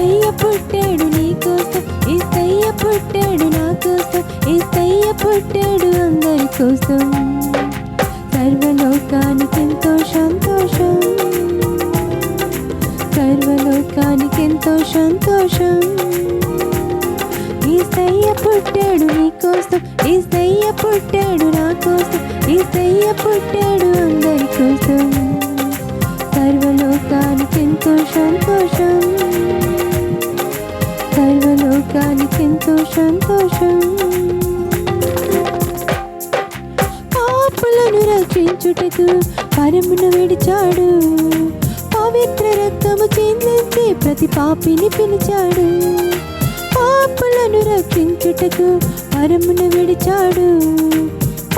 ఈస్తయ్య పుట్టాడు నీ కోసం ఈస్తయ్య పుట్టాడు నా కోసం ఈస్తయ్య పుట్టాడు అందరి కోసం. సర్వలోకానికి ఎంతో సంతోషం సర్వలోకానికి ఎంతో సంతోషం. ఈస్తయ్య పుట్టాడు నీ కోసం ఈస్తయ్య పుట్టాడు నా కోసం ఈస్తయ్య పుట్టాడు అందరి కోసం. సర్వలోకానికి ఎంతో సంతోషం. ఎంతో సంతోషం పాపులను రక్షించుటకు పరమును విడిచాడు. పవిత్ర రక్తము చెందించి ప్రతి పాపిని పిలిచాడు. పాపులను రక్షించుటకు పరమును విడిచాడు.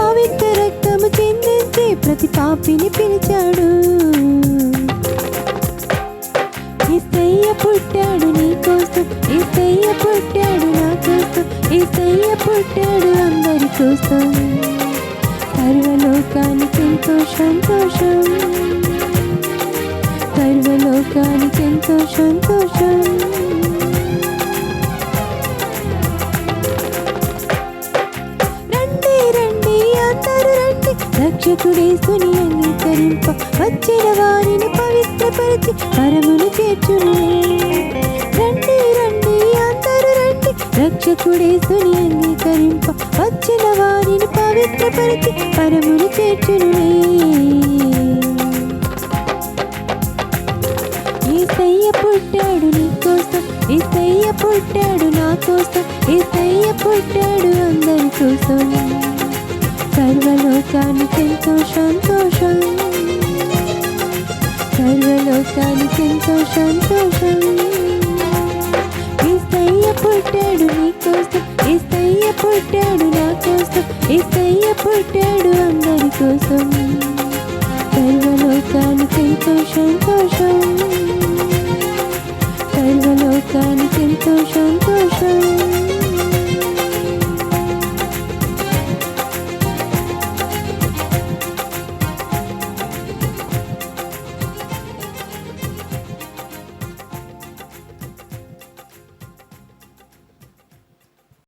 పవిత్ర రక్తము చెందించి ప్రతి పాపిని పిలిచాడు. ఈస్తయ్య పుట్టాడు నీ కోసం ఈస్తయ్య పుట్టాడు సర్వలోకానికి ఎంతో సంతోషం. సర్వలోకానికి ఎంతో సంతోషం. రండి రండి అందరూ రండి. రక్షకుడేసుని అంగీకరింప. వచ్చిన వారిని పవిత్రపరిచి పరమును చేర్చును. రక్షకుడేసుని అంగీకరింప వచ్చిన వారిని పవిత్రపరిచి పరమును చేర్చును ఈసయ్య పుట్టాడు నీ కోసం ఈసయ్య పుట్టాడు నా కోసం ఈసయ్య పుట్టాడు అందరి కోసం. సర్వలోకానికి ఎంతో సంతోషం సర్వలోకానికి ఎంతో సంతోషం. పుట్టాడు నీ కోసం. ఈసయ్య పుట్టాడు నా కోసం. ఈసయ్య పుట్టాడు అందరి కోసం. సర్వలోకానికి సంతోషం